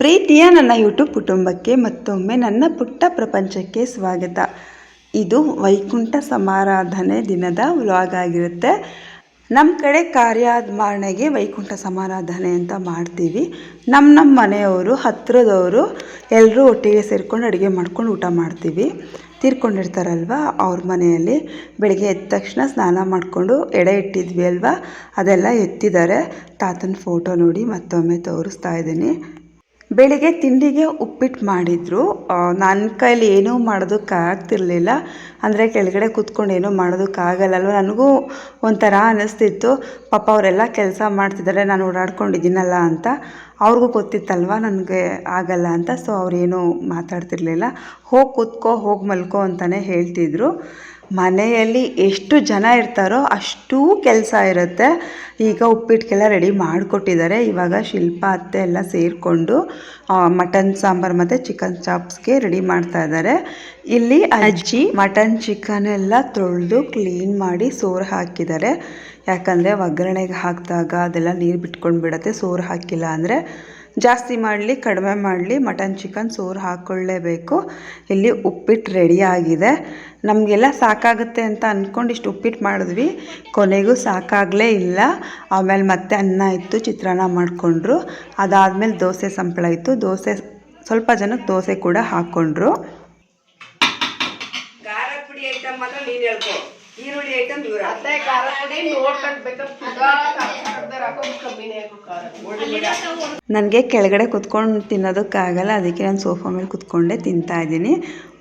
ಪ್ರೀತಿಯ ನನ್ನ ಯೂಟ್ಯೂಬ್ ಕುಟುಂಬಕ್ಕೆ ಮತ್ತೊಮ್ಮೆ ನನ್ನ ಪುಟ್ಟ ಪ್ರಪಂಚಕ್ಕೆ ಸ್ವಾಗತ. ಇದು ವೈಕುಂಠ ಸಮಾರಾಧನೆ ದಿನದ ವ್ಲಾಗ್ ಆಗಿರುತ್ತೆ. ನಮ್ಮ ಕಡೆ ಕಾರ್ಯಾದ್ಮಾರಣೆಗೆ ವೈಕುಂಠ ಸಮಾರಾಧನೆ ಅಂತ ಮಾಡ್ತೀವಿ. ನಮ್ಮ ನಮ್ಮ ಮನೆಯವರು ಹತ್ತಿರದವರು ಎಲ್ಲರೂ ಒಟ್ಟಿಗೆ ಸೇರ್ಕೊಂಡು ಅಡುಗೆ ಮಾಡ್ಕೊಂಡು ಊಟ ಮಾಡ್ತೀವಿ. ತೀರ್ಕೊಂಡಿರ್ತಾರಲ್ವ ಅವ್ರ ಮನೆಯಲ್ಲಿ. ಬೆಳಗ್ಗೆ ಎದ್ದ ತಕ್ಷಣ ಸ್ನಾನ ಮಾಡಿಕೊಂಡು ಎಡೆ ಇಟ್ಟಿದ್ವಿ ಅಲ್ವಾ? ಅದೆಲ್ಲ ಎತ್ತಿದ್ದಾರೆ. ತಾತನ ಫೋಟೋ ನೋಡಿ ಮತ್ತೊಮ್ಮೆ ತೋರಿಸ್ತಾ ಇದ್ದೀನಿ. ಬೆಳಿಗ್ಗೆ ತಿಂಡಿಗೆ ಉಪ್ಪಿಟ್ಟು ಮಾಡಿದರು. ನನ್ನ ಕೈಲಿ ಏನೂ ಮಾಡೋದಕ್ಕಾಗ್ತಿರ್ಲಿಲ್ಲ ಅಂದರೆ ಕೆಳಗಡೆ ಕೂತ್ಕೊಂಡು ಏನೂ ಮಾಡೋದಕ್ಕಾಗಲ್ಲಲ್ವ ನನಗೂ ಒಂಥರ ಅನ್ನಿಸ್ತಿತ್ತು ಪಾಪ ಅವರೆಲ್ಲ ಕೆಲಸ ಮಾಡ್ತಿದ್ದಾರೆ, ನಾನು ಓಡಾಡ್ಕೊಂಡಿದ್ದೀನಲ್ಲ ಅಂತ. ಅವ್ರಿಗೂ ಗೊತ್ತಿತ್ತಲ್ವ ನನಗೆ ಆಗಲ್ಲ ಅಂತ. ಸೊ ಅವ್ರೇನು ಮಾತಾಡ್ತಿರಲಿಲ್ಲ. ಹೋಗಿ ಕೂತ್ಕೋ, ಹೋಗಿ ಮಲ್ಕೋ ಅಂತಲೇ ಹೇಳ್ತಿದ್ರು. ಮನೆಯಲ್ಲಿ ಎಷ್ಟು ಜನ ಇರ್ತಾರೋ ಅಷ್ಟೂ ಕೆಲಸ ಇರುತ್ತೆ. ಈಗ ಉಪ್ಪಿಟ್ಟಿಗೆಲ್ಲ ರೆಡಿ ಮಾಡಿಕೊಟ್ಟಿದ್ದಾರೆ. ಇವಾಗ ಶಿಲ್ಪ, ಅತ್ತೆ ಎಲ್ಲ ಸೇರಿಕೊಂಡು ಮಟನ್ ಸಾಂಬಾರು ಮತ್ತು ಚಿಕನ್ ಚಾಪ್ಸ್ಗೆ ರೆಡಿ ಮಾಡ್ತಾ ಇದ್ದಾರೆ. ಇಲ್ಲಿ ಅಜ್ಜಿ ಮಟನ್ ಚಿಕನ್ ಎಲ್ಲ ತೊಳೆದು ಕ್ಲೀನ್ ಮಾಡಿ ಸೋರು ಹಾಕಿದ್ದಾರೆ. ಯಾಕಂದರೆ ಒಗ್ಗರಣೆಗೆ ಹಾಕಿದಾಗ ಅದೆಲ್ಲ ನೀರು ಬಿಟ್ಕೊಂಡು ಬಿಡುತ್ತೆ, ಸೋರು ಹಾಕಿಲ್ಲ ಅಂದರೆ. ಜಾಸ್ತಿ ಮಾಡಲಿ, ಕಡಿಮೆ ಮಾಡಲಿ ಮಟನ್ ಚಿಕನ್ ಸೋರು ಹಾಕ್ಕೊಳ್ಳೇಬೇಕು ಇಲ್ಲಿ ಉಪ್ಪಿಟ್ಟು ರೆಡಿ ಆಗಿದೆ. ನಮಗೆಲ್ಲ ಸಾಕಾಗುತ್ತೆ ಅಂತ ಅಂದ್ಕೊಂಡು ಇಷ್ಟು ಉಪ್ಪಿಟ್ಟು ಮಾಡಿದ್ವಿ. ಕೊನೆಗೂ ಸಾಕಾಗಲೇ ಇಲ್ಲ. ಆಮೇಲೆ ಮತ್ತೆ ಅನ್ನ ಇತ್ತು, ಚಿತ್ರಾನ್ನ ಮಾಡಿಕೊಂಡ್ರು. ಅದಾದಮೇಲೆ ದೋಸೆ ಸಂಪಳ ಇತ್ತು. ದೋಸೆ, ಸ್ವಲ್ಪ ಜನಕ್ಕೆ ದೋಸೆ ಕೂಡ ಹಾಕ್ಕೊಂಡ್ರು. ಖಾರ ಪುಡಿ ಐಟಮ್ ಮಾತ್ರ ನೀನು ಈರುಳ್ಳಿ ಐಟಮ್ ಇವ್ರ ಅತ್ತೆ ಖಾರ ಪುಡಿ ನೋಡ್ಕೊಂಡ್ ಬೇಕಾದ್ರೆ ನನಗೆ ಕೆಳಗಡೆ ಕುತ್ಕೊಂಡು ತಿನ್ನೋದಕ್ಕಾಗಲ್ಲ ಅದಕ್ಕೆ ನಾನು ಸೋಫಾ ಮೇಲೆ ಕುತ್ಕೊಂಡೆ ತಿಂತಾ ಇದ್ದೀನಿ.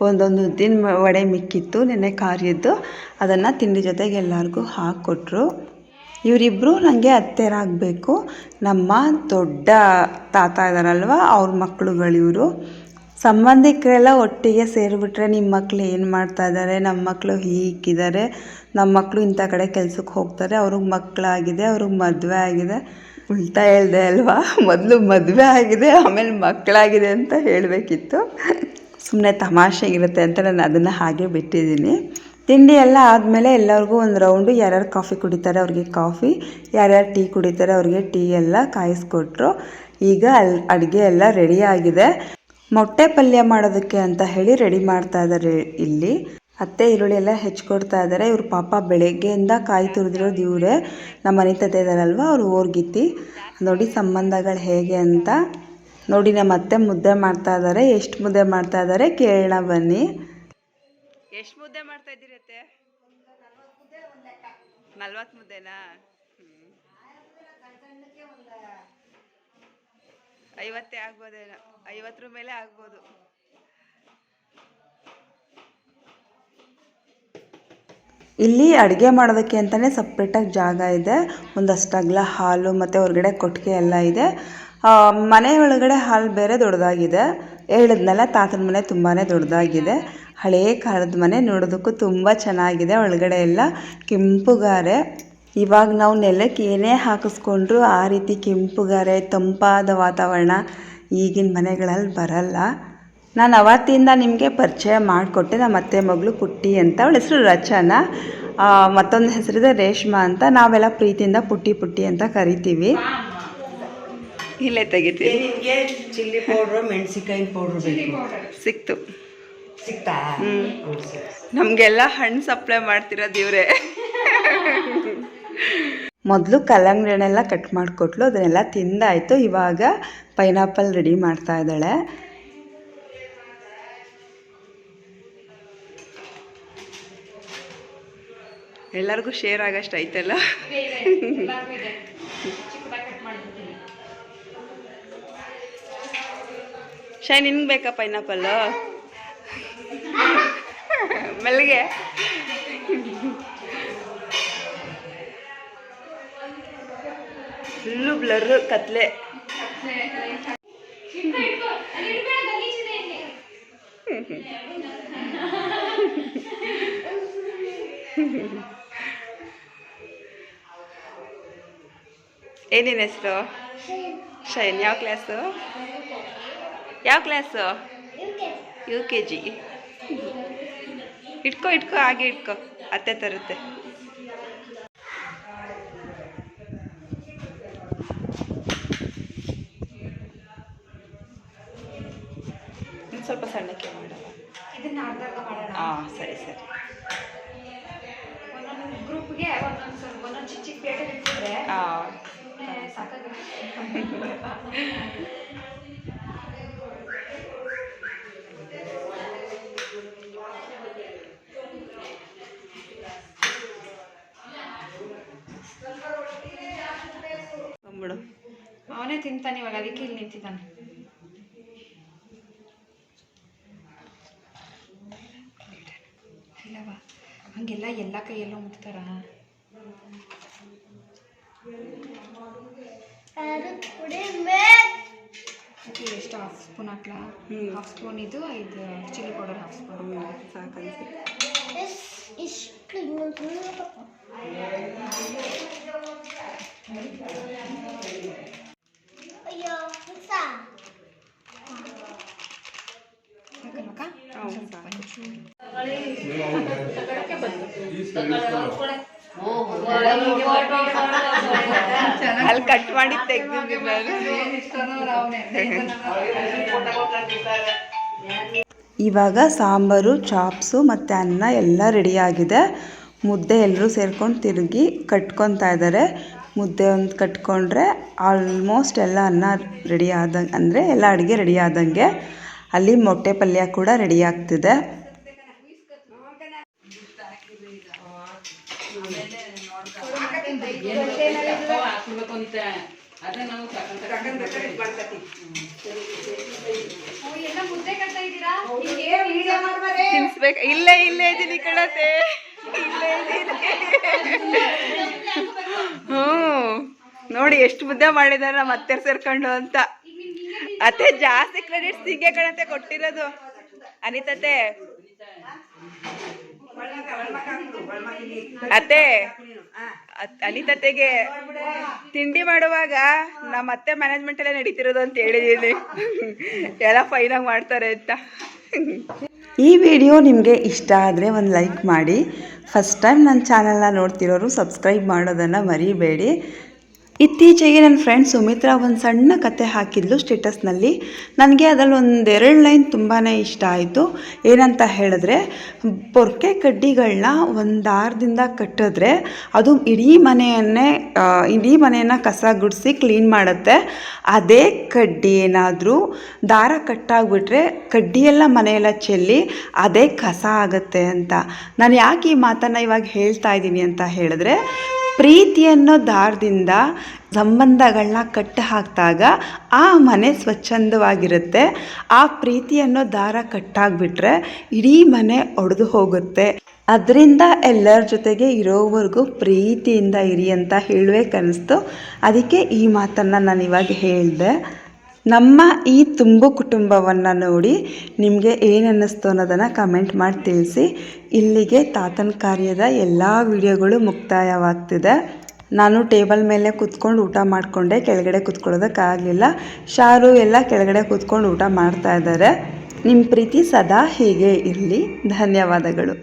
ಒಂದೊಂದು ದಿನ ವಡೆ ಮಿಕ್ಕಿತ್ತು ನೆನ್ನೆ ಕಾರ್ಯದ್ದು ಅದನ್ನು ತಿಂಡಿ ಜೊತೆಗೆ ಎಲ್ಲರಿಗೂ ಹಾಕ್ಕೊಟ್ರು. ಇವರಿಬ್ಬರು ನನಗೆ ಹತ್ತಿರಾಗಬೇಕು ನಮ್ಮ ದೊಡ್ಡ ತಾತ ಇದ್ದಾರಲ್ವ ಅವ್ರ ಮಕ್ಕಳುಗಳಿವರು ಸಂಬಂಧಿಕರೆಲ್ಲ ಒಟ್ಟಿಗೆ ಸೇರಿಬಿಟ್ರೆ ನಿಮ್ಮ ಮಕ್ಕಳು ಏನು ಮಾಡ್ತಾ ಇದ್ದಾರೆ ನಮ್ಮ ಮಕ್ಕಳು ಹೀಗಿದ್ದಾರೆ. ನಮ್ಮ ಮಕ್ಕಳು ಇಂಥ ಕಡೆ ಕೆಲ್ಸಕ್ಕೆ ಹೋಗ್ತಾರೆ. ಅವ್ರಿಗೆ ಮಕ್ಕಳಾಗಿದೆ ಅವ್ರಿಗೆ ಮದುವೆ ಆಗಿದೆ. ಉಲ್ಟಾ ಹೇಳ್ದೆ ಅಲ್ವಾ? ಮೊದಲು ಮದುವೆ ಆಗಿದೆ, ಆಮೇಲೆ ಮಕ್ಕಳಾಗಿದೆ ಅಂತ ಹೇಳಬೇಕಿತ್ತು. ಸುಮ್ಮನೆ ತಮಾಷೆಗಿರುತ್ತೆ ಅಂತ ನಾನು ಅದನ್ನು ಹಾಗೆ ಬಿಟ್ಟಿದ್ದೀನಿ. ತಿಂಡಿ ಎಲ್ಲ ಆದಮೇಲೆ ಎಲ್ಲರಿಗೂ ಒಂದು ರೌಂಡು ಯಾರ್ಯಾರು ಕಾಫಿ ಕುಡಿತಾರೆ ಅವ್ರಿಗೆ ಕಾಫಿ, ಯಾರ್ಯಾರು ಟೀ ಕುಡಿತಾರೆ ಅವ್ರಿಗೆ ಟೀ ಎಲ್ಲ ಕಾಯಿಸ್ಕೊಟ್ರು. ಈಗ ಅಲ್ಲಿ ಅಡುಗೆ ಎಲ್ಲ ರೆಡಿ ಆಗಿದೆ. ಮೊಟ್ಟೆ ಪಲ್ಯ ಮಾಡೋದಕ್ಕೆ ಅಂತ ಹೇಳಿ ರೆಡಿ ಮಾಡ್ತಾ ಇದ್ದಾರೆ ಇಲ್ಲಿ. ಅತ್ತೆ ಈರುಳ್ಳಿ ಎಲ್ಲ ಹೆಚ್ಕೊಡ್ತಾ ಇದ್ದಾರೆ ಇವ್ರ ಪಾಪ ಬೆಳಗ್ಗೆಯಿಂದ ಕಾಯಿ ತುರಿದಿರೋದು ಇವರೇ. ನಮ್ಮ ಮನೆ ತತ್ತೆ ಇದ್ದಾರಲ್ವ ಅವ್ರು ಓರ್ಗಿತ್ತಿ ನೋಡಿ ಸಂಬಂಧಗಳು ಹೇಗೆ ಅಂತ. ನೋಡಿ ನಮ್ಮ ಅತ್ತೆ ಮುದ್ದೆ ಮಾಡ್ತಾ ಇದ್ದಾರೆ ಎಷ್ಟು ಮುದ್ದೆ ಮಾಡ್ತಾ ಇದ್ದಾರೆ ಕೇಳೋಣ ಬನ್ನಿ. ಎಷ್ಟು ಮುದ್ದೆ ಮಾಡ್ತಾ ಇದ್ದೀರತ್ತೆ ನಲ್ವತ್ತು ಮುದ್ದೆನಾ? ಐವತ್ತೇ ಆಗ್ಬೋದೇನೋ ಐವತ್ತರ ಮೇಲೆ ಆಗ್ಬೋದು. ಇಲ್ಲಿ ಅಡುಗೆ ಮಾಡೋದಕ್ಕೆ ಅಂತಲೇ ಸಪ್ರೇಟಾಗಿ ಜಾಗ ಇದೆ. ಒಂದಷ್ಟು ಅಗಲ ಹಾಲು ಮತ್ತು ಹೊರಗಡೆ ಕೊಟ್ಟಿಗೆ ಎಲ್ಲ ಇದೆ. ಮನೆ ಒಳಗಡೆ ಹಾಲು ಬೇರೆ ದೊಡ್ಡದಾಗಿದೆ. ಹೇಳಿದ್ನಲ್ಲ, ತಾತನ ಮನೆ ತುಂಬಾ ದೊಡ್ಡದಾಗಿದೆ. ಹಳೇ ಕಾಲದ ಮನೆ ನೋಡೋದಕ್ಕೂ ತುಂಬ ಚೆನ್ನಾಗಿದೆ. ಒಳಗಡೆ ಎಲ್ಲ ಕೆಂಪುಗಾರೆ. ಇವಾಗ ನಾವು ನೆಲಕ್ಕೆ ಏನೇ ಹಾಕಿಸ್ಕೊಂಡ್ರು ಆ ರೀತಿ ಕೆಂಪುಗಾರೆ ತಂಪಾದ ವಾತಾವರಣ ಈಗಿನ ಮನೆಗಳಲ್ಲಿ ಬರಲ್ಲ. ನಾನು ಅವತ್ತಿಂದ ನಿಮಗೆ ಪರಿಚಯ ಮಾಡಿಕೊಟ್ಟೆ. ನಮ್ಮ ಅತ್ತೆ ಮಗಳು ಪುಟ್ಟಿ ಅಂತ. ಅವಳ ಹೆಸರು ರಚನಾ. ಮತ್ತೊಂದು ಹೆಸರಿದೆ ರೇಷ್ಮಾ ಅಂತ. ನಾವೆಲ್ಲ ಪ್ರೀತಿಯಿಂದ ಪುಟ್ಟಿ ಪುಟ್ಟಿ ಅಂತ ಕರಿತೀವಿ. ಇಲ್ಲೇ ತೆಗಿತೀವಿ. ನಿಮಗೆ ಚಿಲ್ಲಿ ಪೌಡ್ರು ಮೆಣಸಿನ್ಕಾಯಿ ಪೌಡ್ರು ಬೇಕು. ಸಿಕ್ತು. ಸಿಕ್ತಾ? ನಮಗೆಲ್ಲ ಹಣ್ಣು ಸಪ್ಲೈ ಮಾಡ್ತಿರೋದು ಇವರೇ. ಮೊದಲು ಕಲ್ಲಂಗಡಿಯನ್ನೆಲ್ಲ ಕಟ್ ಮಾಡಿಕೊಟ್ಲು, ಅದನ್ನೆಲ್ಲ ತಿಂದಾಯಿತು. ಇವಾಗ ಪೈನಾಪಲ್ ರೆಡಿ ಮಾಡ್ತಾ ಇದ್ದಾಳೆ. ಎಲ್ಲರಿಗೂ ಶೇರ್ ಆಗಷ್ಟು ಐತಲ್ಲ ಶೈ ನಿನ್ಗೆ ಬೇಕಾ ಪೈನಾಪಲ್ಲು? ಮೆಲ್ಲಿಗೆ. ಫುಲ್ಲು ಬ್ಲರ್ ಕತ್ಲೆ. ಏನೇನು ಹೆಸರು? ಶೈನ್. ಯಾವ ಕ್ಲಾಸು ಯಾವ ಕ್ಲಾಸು ಯು ಕೆ ಜಿ ಇಟ್ಕೋ ಇಟ್ಕೋ, ಹಾಗೆ ಇಟ್ಕೋ. ಅತ್ತೆ ತರುತ್ತೆ. ಸಾಕಾಗುತ್ತೆ ಬಂದ್ಬಿಡು. ಅವನೇ ತಿಂತಾನೆ ಇವಾಗ ಅದಕ್ಕೆ ಇಲ್ಲಿ ನಿಂತಿದ್ದಾನೆ. ಇಲ್ಲವಾ ಹಂಗೆಲ್ಲ ಎಲ್ಲ ಕೈಯಲ್ಲೂ ಮುಟ್ತಾರ? ಓಕೆ ಎಷ್ಟು ಹಾಫ್ ಸ್ಪೂನ್ ಹಾಕ್ಲಾ. ಹಾಫ್ ಸ್ಪೂನ್ ಇದು ಐದು ಚಿಲ್ಲಿ ಪೌಡರ್ ಹಾಫ್ ಸ್ಪೂನ್ ಹ್ಞೂ ಸಾಕನ್ಸುತ್ತೆ ಸಾಕಲ್ವಕ್ಕ ಹೌದು, ಸ್ವಲ್ಪ ಸಾಕು. ಒಂಚೂರು. ಅಲ್ಲಿ ಕಟ್ ಮಾಡಿ ತೆಗ್ದಿದ್ದೀನಿ ಇವಾಗ ಸಾಂಬಾರು ಚಾಪ್ಸು ಮತ್ತು ಅನ್ನ ಎಲ್ಲ ರೆಡಿಯಾಗಿದೆ ಮುದ್ದೆ ಎಲ್ಲರೂ ಸೇರ್ಕೊಂಡು ತಿರುಗಿ ಕಟ್ಕೊತಾ ಇದ್ದಾರೆ ಮುದ್ದೆ ಒಂದು ಕಟ್ಕೊಂಡ್ರೆ ಆಲ್ಮೋಸ್ಟ್ ಎಲ್ಲ ಅನ್ನ ರೆಡಿ ಆದಂಗೆ ಅಂದರೆ ಎಲ್ಲ ಅಡುಗೆ ರೆಡಿ ಆದಂಗೆ. ಅಲ್ಲಿ ಮೊಟ್ಟೆ ಪಲ್ಯ ಕೂಡ ರೆಡಿ ಆಗ್ತಿದೆ. ಮುದ್ದೆ ಕಟ್ತಾ ಇದ್ದೀರಾ? ತಿನ್ಸ್ಬೇಕು ಇಲ್ಲೇ ಇಲ್ಲೇ ಇದೀನಿ ಕಣತೆ. ಇಲ್ಲೇ ಇದೀನಿ ಹ್ಞೂ ನೋಡಿ ಎಷ್ಟು ಮುದ್ದೆ ಮಾಡಿದಾರ ನಮ್ಮ ಅತ್ತೆ ಸೇರ್ಕೊಂಡು ಅಂತ. ಅತ್ತೆ ಜಾಸ್ತಿ ಕ್ರೆಡಿಟ್ಸ್ ಹಿಂಗೆ ಕಣತೆ ಕೊಟ್ಟಿರೋದು. ಅನಿತತೆ. ಅತ್ತೆ. ಅತ್- ಅನಿತತೆಗೆ ತಿಂಡಿ ಮಾಡುವಾಗ ನಮ್ಮ ಅತ್ತೆ ಮ್ಯಾನೇಜ್ಮೆಂಟ್ ಎಲ್ಲ ನಡೀತಿರೋದು ಅಂತ ಹೇಳಿದೀನಿ. ಎಲ್ಲ ಫೈನಾಗಿ ಮಾಡ್ತಾರೆ ಅಂತ. ಈ ವಿಡಿಯೋ ನಿಮಗೆ ಇಷ್ಟ ಆದರೆ ಒಂದು ಲೈಕ್ ಮಾಡಿ. ಫಸ್ಟ್ ಟೈಮ್ ನನ್ನ ಚಾನಲ್ನ ನೋಡ್ತಿರೋರು ಸಬ್ಸ್ಕ್ರೈಬ್ ಮಾಡೋದನ್ನು ಮರಿಬೇಡಿ. ಇತ್ತೀಚೆಗೆ ನನ್ನ ಫ್ರೆಂಡ್ ಸುಮಿತ್ರಾ ಒಂದು ಸಣ್ಣ ಕತೆ ಹಾಕಿದ್ಲು ಸ್ಟೇಟಸ್ನಲ್ಲಿ ನನಗೆ ಅದರಲ್ಲಿ ಒಂದೆರಡು ಲೈನ್ ತುಂಬಾ ಇಷ್ಟ ಆಯಿತು. ಏನಂತ ಹೇಳಿದ್ರೆ ಪೊರ್ಕೆ ಕಡ್ಡಿಗಳನ್ನ ಒಂದು ದಾರದಿಂದ ಕಟ್ಟಿದ್ರೆ ಅದು ಇಡೀ ಮನೆಯನ್ನೇ ಇಡೀ ಮನೆಯನ್ನು ಕಸ ಗುಡಿಸಿ ಕ್ಲೀನ್ ಮಾಡುತ್ತೆ. ಅದೇ ಕಡ್ಡಿ ಏನಾದರೂ ದಾರ ಕಟ್ಟಾಗ್ಬಿಟ್ರೆ ಕಡ್ಡಿಯೆಲ್ಲ ಮನೆಯೆಲ್ಲ ಚೆಲ್ಲಿ ಅದೇ ಕಸ ಆಗುತ್ತೆ ಅಂತ. ನಾನು ಯಾಕೆ ಈ ಮಾತನ್ನು ಇವಾಗ ಹೇಳ್ತಾ ಇದ್ದೀನಿ ಅಂತ ಹೇಳಿದ್ರೆ ಪ್ರೀತಿ ಅನ್ನೋ ದಾರದಿಂದ ಸಂಬಂಧಗಳನ್ನ ಕಟ್ಟು ಹಾಕಿದಾಗ ಆ ಮನೆ ಸ್ವಚ್ಛಂದವಾಗಿರುತ್ತೆ. ಆ ಪ್ರೀತಿ ಅನ್ನೋ ದಾರ ಕಟ್ಟಾಗ್ಬಿಟ್ರೆ ಇಡೀ ಮನೆ ಒಡೆದು ಹೋಗುತ್ತೆ. ಅದರಿಂದ ಎಲ್ಲರ ಜೊತೆಗೆ ಇರೋವರೆಗೂ ಪ್ರೀತಿಯಿಂದ ಇರಿ ಅಂತ ಹೇಳಬೇಕನ್ನಿಸ್ತು ಅದಕ್ಕೆ ಈ ಮಾತನ್ನು ನಾನು ಇವಾಗ ಹೇಳಿದೆ. ನಮ್ಮ ಈ ತುಂಬು ಕುಟುಂಬವನ್ನು ನೋಡಿ ನಿಮಗೆ ಏನು ಅನ್ನಿಸ್ತು ಅನ್ನೋದನ್ನು ಕಮೆಂಟ್ ಮಾಡಿ ತಿಳಿಸಿ. ಇಲ್ಲಿಗೆ ತಾತನ ಕಾರ್ಯದ ಎಲ್ಲ ವಿಡಿಯೋಗಳು ಮುಕ್ತಾಯವಾಗ್ತಿದೆ. ನಾನು ಟೇಬಲ್ ಮೇಲೆ ಕೂತ್ಕೊಂಡು ಊಟ ಮಾಡಿಕೊಂಡೆ, ಕೆಳಗಡೆ ಕೂತ್ಕೊಳ್ಳೋದಕ್ಕಾಗಲಿಲ್ಲ. ಶಾರು ಎಲ್ಲ ಕೆಳಗಡೆ ಕೂತ್ಕೊಂಡು ಊಟ ಮಾಡ್ತಾ ಇದ್ದಾರೆ. ನಿಮ್ಮ ಪ್ರೀತಿ ಸದಾ ಹೀಗೆ ಇರಲಿ. ಧನ್ಯವಾದಗಳು.